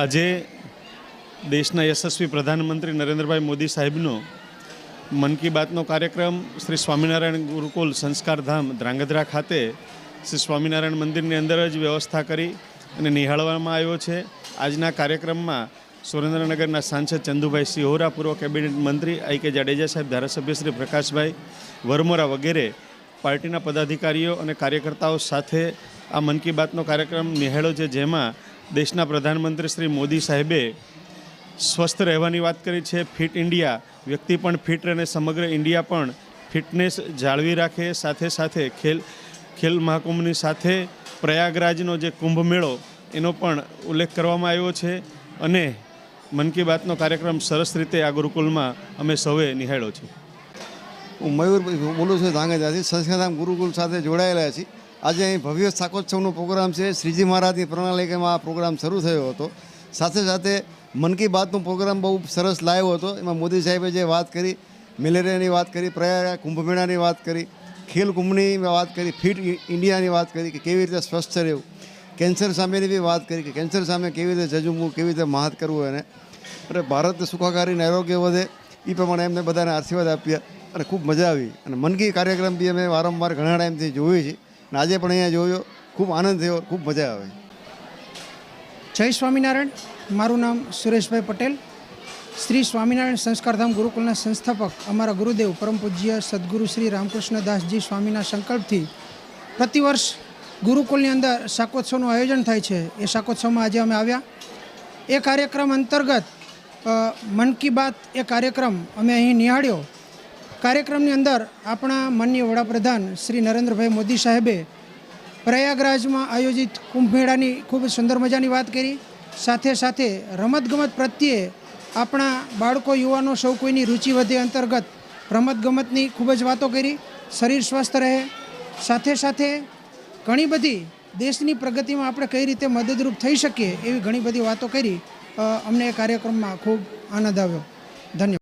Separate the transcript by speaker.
Speaker 1: આજે દેશના યશસ્વી પ્રધાનમંત્રી નરેન્દ્રભાઈ મોદી સાહેબનો મન કી બાતનો કાર્યક્રમ શ્રી સ્વામિનારાયણ ગુરુકુલ સંસ્કારધામ ધ્રાંગધ્રા ખાતે શ્રી સ્વામિનારાયણ મંદિરની અંદર જ વ્યવસ્થા કરી અને નિહાળવામાં આવ્યો છે. આજના કાર્યક્રમમાં સુરેન્દ્રનગરના સાંસદ ચંદુભાઈ સિહોરા, પૂર્વ કેબિનેટ મંત્રી આઈ કે જાડેજા સાહેબ, ધારાસભ્ય શ્રી પ્રકાશભાઈ વરમોરા વગેરે પાર્ટીના પદાધિકારીઓ અને કાર્યકર્તાઓ સાથે આ મન કી બાતનો કાર્યક્રમ નિહાળ્યો છે, જેમાં દેશના પ્રધાનમંત્રી શ્રી મોદી સાહેબે સ્વસ્થ રહેવાની વાત કરી છે, ફિટ ઇન્ડિયા. વ્યક્તિ પણ ફિટ અને સમગ્ર ઇન્ડિયા પણ ફિટનેસ જાળવી રાખે. સાથે સાથે ખેલ ખેલ મહાકુંભની સાથે પ્રયાગરાજનો જે કુંભ મેળો, એનો પણ ઉલ્લેખ કરવામાં આવ્યો છે અને મન કી બાતનો કાર્યક્રમ સરસ રીતે આ ગુરુકુલમાં અમે સૌએ નિહાળ્યો છે.
Speaker 2: હું મયુર બોલું છું ધાંગધ્રાથી સંસ્કારધામ ગુરુકુલ સાથે જોડાયેલા છીએ. આજે અહીં ભવ્ય શાકોત્સવનો પ્રોગ્રામ છે. શ્રીજી મહારાજની પ્રણાલિકામાં આ પ્રોગ્રામ શરૂ થયો હતો. સાથે સાથે મન કી બાતનો પ્રોગ્રામ બહુ સરસ લાવ્યો હતો. એમાં મોદી સાહેબે જે વાત કરી, મેલેરિયાની વાત કરી પ્રયાગ કુંભમેળાની વાત કરી, ખેલ કુંભની વાત કરી, ફિટ ઇન્ડિયાની વાત કરી કે કેવી રીતે સ્વસ્થ રહેવું. કેન્સર સામેની બી વાત કરી કે કેન્સર સામે કેવી રીતે જજુમવું કેવી રીતે મહાત કરવું એને. અને ભારત સુખાકારીને આરોગ્ય વધે એ પ્રમાણે એમને બધાને આશીર્વાદ આપ્યા અને ખૂબ મજા આવી. અને મન કી કાર્યક્રમ બી અમે વારંવાર ઘણા ટાઈમથી જોયું છીએ અને આજે પણ અહીંયા જોયો, ખૂબ આનંદ થયો, ખૂબ મજા આવે.
Speaker 3: જય સ્વામિનારાયણ. મારું નામ સુરેશભાઈ પટેલ. શ્રી સ્વામિનારાયણ સંસ્કારધામ ગુરુકુલના સંસ્થાપક અમારા ગુરુદેવ પરમ પૂજ્ય સદગુરુ શ્રી રામકૃષ્ણ દાસજી સ્વામીના સંકલ્પથી પ્રતિવર્ષ ગુરુકુલની અંદર શાકોત્સવનું આયોજન થાય છે. એ શાકોત્સવમાં આજે અમે આવ્યા. એ કાર્યક્રમ અંતર્ગત મન કી બાત એ કાર્યક્રમ અમે અહીં નિહાળ્યો. કાર્યક્રમની અંદર આપણા માનનીય વડાપ્રધાન શ્રી નરેન્દ્રભાઈ મોદી સાહેબે પ્રયાગરાજમાં આયોજિત કુંભ મેળાની ખૂબ સુંદર મજાની વાત કરી. સાથે સાથે રમતગમત પ્રત્યે આપણા બાળકો, યુવાનો સૌ કોઈની રુચિ વધે અંતર્ગત રમતગમતની ખૂબ જ વાતો કરી. શરીર સ્વસ્થ રહે. સાથે સાથે ઘણી બધી દેશની પ્રગતિમાં આપણે કઈ રીતે મદદરૂપ થઈ શકીએ એવી ઘણી બધી વાતો કરી. અમને એ કાર્યક્રમમાં ખૂબ આનંદ આવ્યો. ધન્યવાદ.